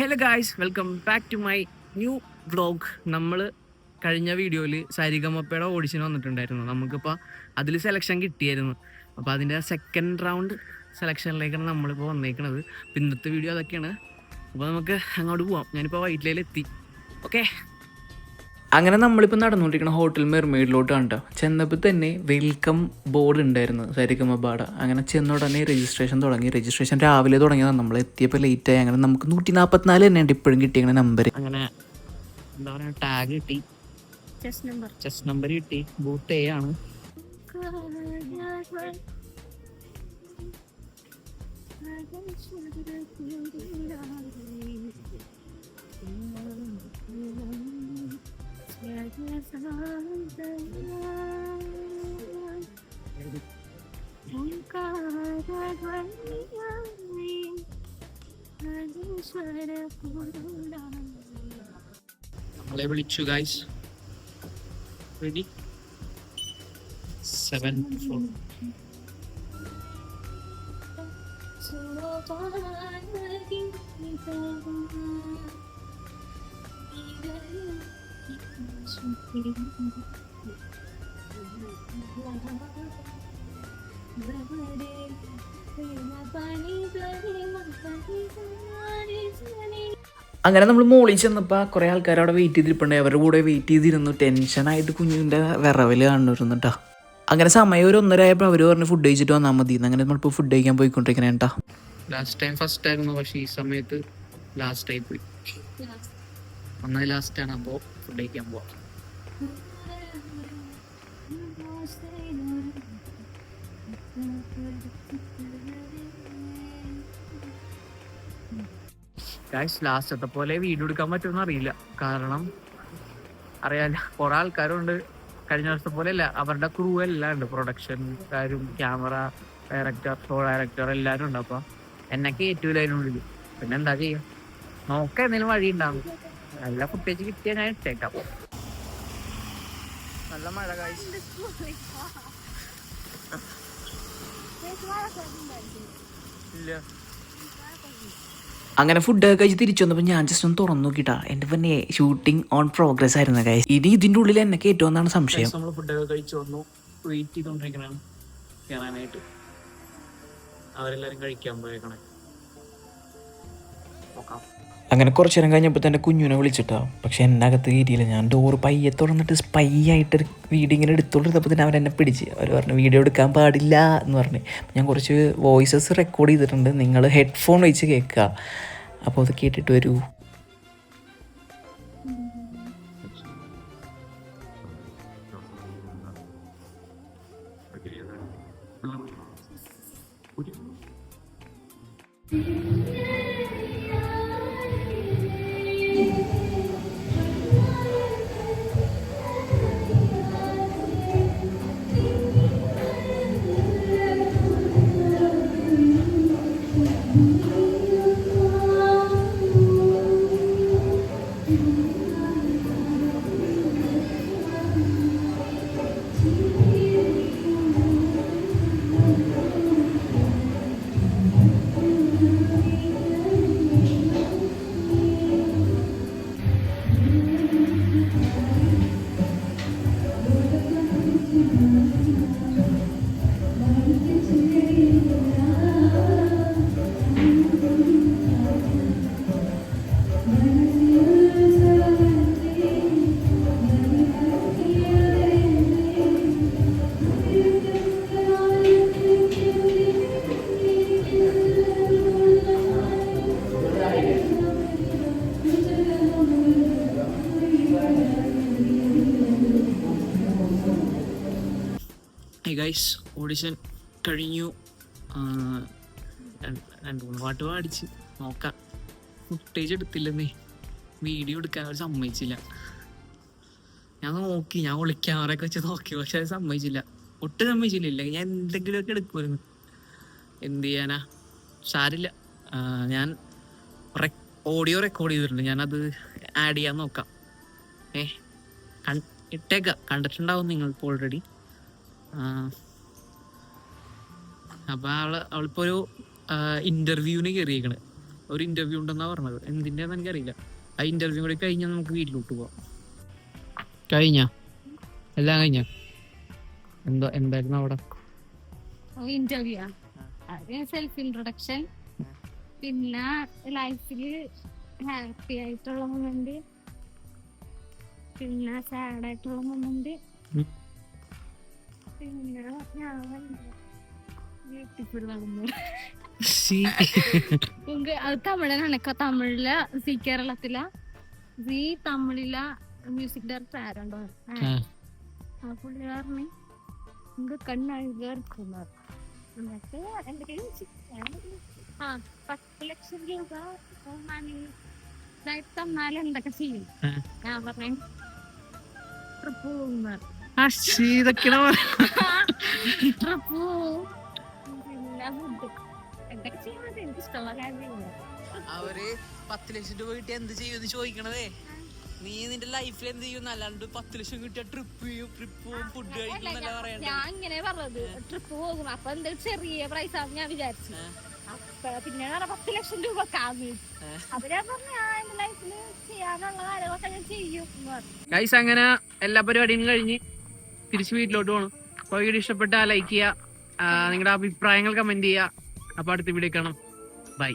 Hello guys welcome back to my new vlog നമ്മൾ കഴിഞ്ഞ വീഡിയോയിൽ സരിഗമപ്പയുടെ ഓഡിഷൻ വന്നിട്ടുണ്ടായിരുന്നു. നമുക്കിപ്പോൾ അതിൽ സെലക്ഷൻ കിട്ടിയായിരുന്നു. അപ്പോൾ അതിന്റെ സെക്കൻഡ് റൗണ്ട് സെലക്ഷനിലേക്കാണ് നമ്മളിപ്പോൾ വന്നേക്കുന്നത് ഇന്നത്തെ വീഡിയോ അതൊക്കെയാണ്. അപ്പോൾ നമുക്ക് അങ്ങോട്ട് പോവാം. ഞാനിപ്പോൾ വൈറ്റിലെത്തി ഓക്കെ അങ്ങനെ നമ്മളിപ്പോൾ നടന്നുകൊണ്ടിരിക്കുന്ന ഹോട്ടൽ മെർമെയ്ഡിലോട്ട് കണ്ടോ ചെന്നപ്പോൾ തന്നെ വെൽക്കം ബോർഡ് ഉണ്ടായിരുന്നു സരിഗമബാട അങ്ങനെ ചെന്ന ഉടനെ രജിസ്ട്രേഷൻ തുടങ്ങി. രജിസ്ട്രേഷൻ രാവിലെ തുടങ്ങിയതാണ്. നമ്മൾ എത്തിയപ്പോൾ ലേറ്റ് ആയി. അങ്ങനെ നമുക്ക് നൂറ്റി നാൽപ്പത്തിനാല് തന്നെയുണ്ട് ഇപ്പോഴും കിട്ടിയ നമ്പർ അങ്ങനെ എന്താ പറയുക ടാഗ് കിട്ടി. ചെസ് നമ്പർ ചെസ് നമ്പർ കിട്ടി. ബൂത്ത് എ ആണ്. നമ്മളെ വിളിച്ചു ഗൈസ് റെഡി സെവൻ ഫോർ അങ്ങനെ നമ്മൾ മോളിൽ ചെന്നപ്പോൾ കുറേ ആൾക്കാർ അവിടെ വെയിറ്റ് ചെയ്തിരിപ്പുണ്ട്. അവരുടെ കൂടെ വെയിറ്റ് ചെയ്തിരുന്നു. ടെൻഷനായിട്ട് കുഞ്ഞിന്റെ വിറവൽ കാണുന്നു കേട്ടോ അങ്ങനെ സമയം ഒരു ഒന്നര ആയപ്പോൾ അവർ പറഞ്ഞ് ഫുഡ് കഴിച്ചിട്ട് വന്നാൽ മതി അങ്ങനെ നമ്മളിപ്പോൾ ഫുഡ് കഴിക്കാൻ പോയിക്കൊണ്ടിരിക്കണേ കേട്ടോ ലാസ്റ്റ് ടൈം ഫസ്റ്റ് ആയിരുന്നു. പക്ഷേ ഈ സമയത്ത് ലാസ്റ്റ് ആയി പോയി. ലാസ്റ്റ് ആണ്. അപ്പോൾ ഫുഡ് കഴിക്കാൻ പോവാം. ലാസ്റ്റത്തെ പോലെ വീഡിയോ എടുക്കാൻ പറ്റുമെന്ന് അറിയില്ല. കാരണം അറിയാല്ല കുറെ ആൾക്കാരുണ്ട്. കഴിഞ്ഞ വർഷത്തെ പോലെ അല്ല അവരുടെ ക്രൂ എല്ലാം ഉണ്ട്. പ്രൊഡക്ഷൻകാരും ക്യാമറ ഡയറക്ടർ ഷോ ഡയറക്ടർ എല്ലാവരും ഉണ്ട്. അപ്പൊ എന്നൊക്കെ കയറ്റൂല അതിനുള്ളിൽ പിന്നെ എന്താ ചെയ്യാ? നോക്ക എന്തെങ്കിലും വഴി ഉണ്ടാവും നല്ല ഫുട്ടേജ് കിട്ടിയാൽ ഞാൻ ഇട്ടേക്കാം. നല്ല മഴ കാഴ്ച ഇല്ല. അങ്ങനെ ഫുഡൊക്കെ കഴിച്ച് തിരിച്ചു വന്നപ്പോൾ ഞാൻ ജസ്റ്റ് ഒന്ന് തുറന്നു നോക്കിട്ടാ. എന്റെ പിന്നെ ഷൂട്ടിംഗ് ഓൺ പ്രോഗ്രസ് ആയിരുന്നു കൈ ഇനി ഇതിന്റെ ഉള്ളിൽ എന്നെ കയറ്റുമെന്നാണ് സംശയം. നമ്മൾ ഫുഡൊക്കെ കഴിച്ചു വന്നു. വെയിറ്റ് ചെയ്തുകൊണ്ടിരിക്കണം കയറാനായിട്ട് അവരെല്ലാരും കഴിക്കാൻ പോയേക്കണേ. നോക്കാം അങ്ങനെ കുറച്ച് നേരം കഴിഞ്ഞപ്പോൾ തന്നെ കുഞ്ഞുനെ വിളിച്ചിട്ടാ. പക്ഷെ എന്റെ അകത്ത് കയറ്റിയില്ല. ഞാൻ ഡോറ് പയ്യെ തുറന്നിട്ട് സ്പൈ ആയിട്ട് വീഡിയോ ഇങ്ങനെ എടുത്തോണ്ടിരുന്നപ്പോൾ തന്നെ അവരെന്നെ പിടിച്ച്. അവർ പറഞ്ഞു വീഡിയോ എടുക്കാൻ പാടില്ല എന്ന് പറഞ്ഞ്. ഞാൻ കുറച്ച് വോയിസസ് റെക്കോർഡ് ചെയ്തിട്ടുണ്ട്. നിങ്ങൾ ഹെഡ്ഫോൺ വെച്ച് കേൾക്കുക. അപ്പോൾ അത് കേട്ടിട്ട് വരൂ. ഹേ ഗൈസ് ഓഡിഷൻ കഴിഞ്ഞു. രണ്ട് മൂന്ന് പാട്ട് പാടിച്ച്. നോക്കാം. ഫുട്ടേജ് എടുത്തില്ലെന്നേ. വീഡിയോ എടുക്കാൻ അവർ സമ്മതിച്ചില്ല. ഞാൻ നോക്കി ഞാൻ ഒളി വെച്ച് നോക്കി പക്ഷെ അത് സമ്മതിച്ചില്ല. ഒട്ടും സമ്മതിച്ചില്ല. ഞാൻ എന്തെങ്കിലുമൊക്കെ എടുക്കുമായിരുന്നു. എന്ത് ചെയ്യാനാ? സാരില്ല. ഞാൻ ഓഡിയോ റെക്കോർഡ് ചെയ്തിട്ടുണ്ട്. ഞാനത് ആഡ് ചെയ്യാൻ നോക്കാം. ഏ ഇട്ടേക്കാം. കണ്ടിട്ടുണ്ടാവും നിങ്ങൾക്ക് ഓൾറെഡി അപ്പൊ അവൾ അവളിപ്പോ ഒരു ഇന്റർവ്യൂവിന് കയറിയേക്കണ് ഒരു ഇന്റർവ്യൂ ഉണ്ടെന്നാ പറഞ്ഞത്. എന്തിന്റെന്ന് എനിക്കറിയില്ല. ആ ഇന്റർവ്യൂ കൂടി കഴിഞ്ഞാൽ നമുക്ക് വീട്ടിലോട്ട് പോവാം. കഴിഞ്ഞ? എല്ലാം കഴിഞ്ഞ? എന്തോ എന്തായിരുന്നു അവിടെ? ഇന്റർവ്യൂ സെൽഫ് ഇൻട്രൊഡക്ഷൻ പിന്നെ ലൈഫിൽ ഹാപ്പി ആയിട്ടുള്ള മൊമെന്റ് പിന്നെ സാഡ് ആയിട്ടുള്ള മൊമെന്റ് തമിഴനാണ്. തമിഴിൽ സി കേരളത്തില. സി തമിഴില മ്യൂസിക് ഡയറക്ടർ ആരുണ്ടോ. ആ. പുള്ളി പറഞ്ഞു ഉങ്ക കണ്ണഴുക ഇരിക്കുന്നു എന്നിട്ട് ഞാൻ ആ പത്ത് ലക്ഷം രൂപ തന്നാൽ എന്തൊക്കെ ചെയ്യും? ഞാൻ പറഞ്ഞു ട്രിപ്പ് പോകുന്ന. ഇതൊക്കെയാണ് ഇഷ്ടമുള്ള കാര്യമില്ല. അവർ പത്ത് ലക്ഷം രൂപ കിട്ടിയ എന്ത് ചെയ്യുമെന്ന് ചോദിക്കണതേ. നീ നിന്റെ ലൈഫിൽ എന്ത് ചെയ്യും അല്ലാണ്ട് പത്ത് ലക്ഷം കിട്ടിയ ട്രിപ്പ് ചെയ്യും ട്രിപ്പ് പോകും ഫുഡ് കഴിക്കും ഞാൻ- പറയണ്ടേ? ഞാൻ ഇങ്ങനെ പറഞ്ഞത്. ട്രിപ്പ് പോകും അപ്പൊ എന്താ ചെറിയ പ്രൈസ് ആവും ഞാൻ വിചാരിച്ചു. പിന്നെ പത്ത് ലക്ഷം രൂപ കാമി. അപ്പൊ ഞാൻ പറഞ്ഞു ഞാൻ എന്റെ ലൈഫിൽ ചെയ്യാനുള്ള കാര്യങ്ങളൊക്കെ ഞാൻ ചെയ്യും. ഗൈസ് അങ്ങനെ എല്ലാ പരിപാടിയും കഴിഞ്ഞ് തിരിച്ച് വീട്ടിലോട്ട് പോകണം അപ്പോൾ വീഡിയോ ഇഷ്ടപ്പെട്ടാൽ ലൈക്ക് ചെയ്യുക. നിങ്ങളുടെ അഭിപ്രായങ്ങൾ കമന്റ് ചെയ്യുക. അപ്പോൾ അടുത്ത വീഡിയോ കാണാം. ബൈ